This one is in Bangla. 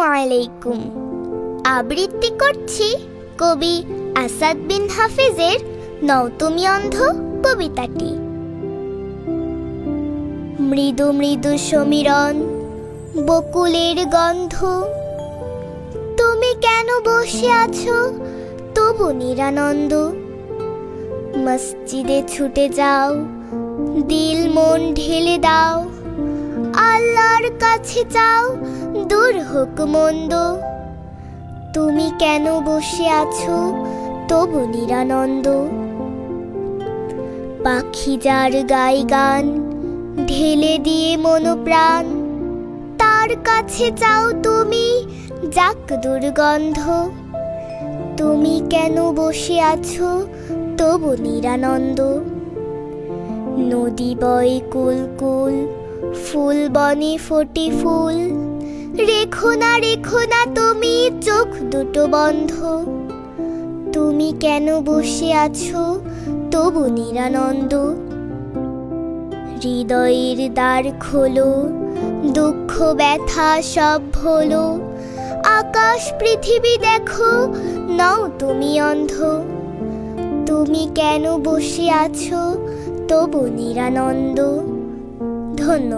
আলাইকুম আবৃত্তি করছি কবি আসাদ বিন হাফিজের নৌতমি অন্ধ কবিতাটি। মৃদু মৃদু সমীরণ, বকুলের গন্ধ। তুমি কেন বসে আছো? তবু নিরানন্দ। মসজিদে ছুটে যাও, দিল মন ঢেলে দাও। আল্লাহর কাছে চাও দূর হোক মন্দ। তুমি কেন বসে আছো তবু নিরানন্দ। পাখি যার গাই গান, ঢেলে দিয়ে মনোপ্রাণ, তার কাছে চাও তুমি যাক দুর্গন্ধ। তুমি কেন বসে আছো তবু নিরানন্দ। নদী বয় কুল কুল, ফুল বনে ফোটে ফুল রেখো না রেখো না তুমি, চোখ দুটো বন্ধ। তুমি কেন বসে আছো? তবু নিরানন্দ। হৃদয়ের দ্বার খোলো, দুঃখ, ব্যথা সব হলো আকাশ, পৃথিবী দেখো, নাও তুমি অন্ধ। তুমি কেন বসে আছো? তবু নিরানন্দ। ধন্যবাদ।